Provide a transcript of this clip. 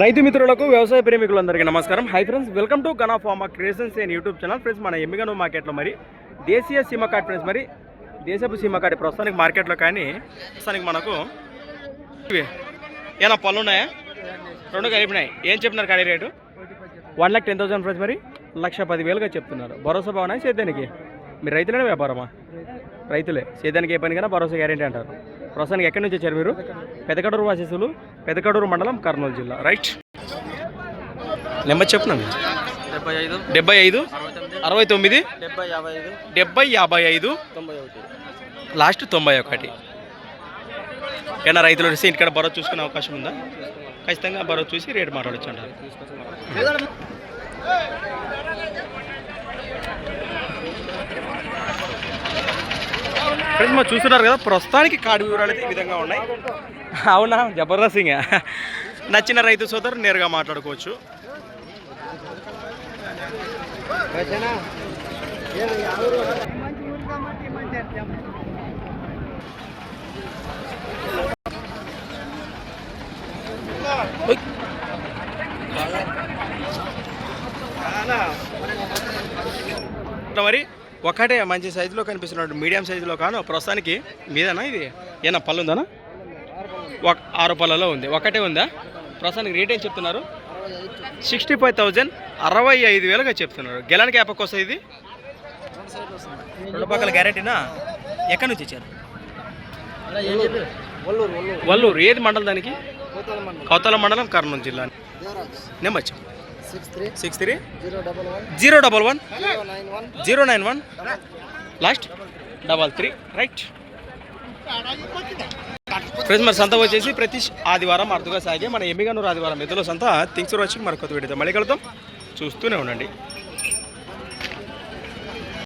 రైతు మిత్రులకు వ్యవసాయ ప్రేమికులందరికీ నమస్కారం. Hi friends welcome to Gana pharma creations and YouTube channel friends మన ఎమ్మిగను మార్కెట్లో మరి దేశీయ సీమ కార్డ్ ఫ్రెండ్స్ మరి దేశపు సీమ కార్డ్ ప్రస్తుతానికి మార్కెట్లో కానీ ప్రస్తుతానికి మనకు ఏమైనా ఏనా పళ్ళు ఉన్నాయా? రెండు కలిపినాయి. ఏం చెప్తున్నారు కానీ rate? One lakh ten thousand friends మరి లక్ష పదివేలుగా చెప్తున్నారు. భరోసా భావన సేద్యానికి మీరు రైతులనే వ్యాపారమా? రైతులే. సేద్యానికి ఏ పనికైనా భరోసా గ్యారెంటీ అంటారు. ప్రస్తుతానికి ఎక్కడి నుంచి వచ్చారు మీరు? పెదకడూరు వాసేసులు పెదకడూరు మండలం కర్నూలు జిల్లా. రైట్. నెంబర్ చెప్తున్నాను డెబ్బై ఐదు డెబ్బై ఐదు అరవై తొమ్మిది డెబ్బై యాభై ఐదు లాస్ట్ తొంభై ఒకటి. ఏమైనా రైతులు వచ్చి ఇంటికాడ బరో చూసుకునే అవకాశం ఉందా? ఖచ్చితంగా బరో చూసి రేటు మాట్లాడచ్చు అంటారు. ఫ్రెండ్స్ మరి చూస్తున్నారు కదా ప్రస్తుతానికి కాడు వివరాలు అయితే ఈ విధంగా ఉన్నాయి. అవునా? జబర్దస్త్ ఇంకా నచ్చిన రైతు సోదరు నేరుగా మాట్లాడుకోవచ్చు. మరి ఒకటే మంచి సైజులో కనిపిస్తున్నాడు మీడియం సైజులో కాను ప్రస్తుతానికి మీదనా ఇది? ఏనా పళ్ళు ఉందనా? ఒక ఆరు పళ్ళలో ఉంది. ఒకటే ఉందా? ప్రస్తుతానికి రేట్ ఏం చెప్తున్నారు? సిక్స్టీ ఫైవ్ థౌజండ్ అరవై ఐదు వేలుగా చెప్తున్నారు. గెలానికి యాపక్ వస్తుంది ఇది? రెండు పక్కల గ్యారెంటీనా? ఎక్కడి నుంచి ఇచ్చారు? వల్లూరు. ఏది మండలం దానికి? కౌతల మండలం. కర్నూలు జిల్లా number six three zero double one zero double one zero nine one last double three right friends మరి సంత వచ్చేసి ప్రతి ఆదివారం అర్థగా సాగే మన ఎమ్మిగనూరు ఆదివారం ఎద్దుల సంత. థింగ్స్ వచ్చి మరి కొత్త వీడితో మళ్ళీ కలుద్దాం. చూస్తూనే ఉండండి.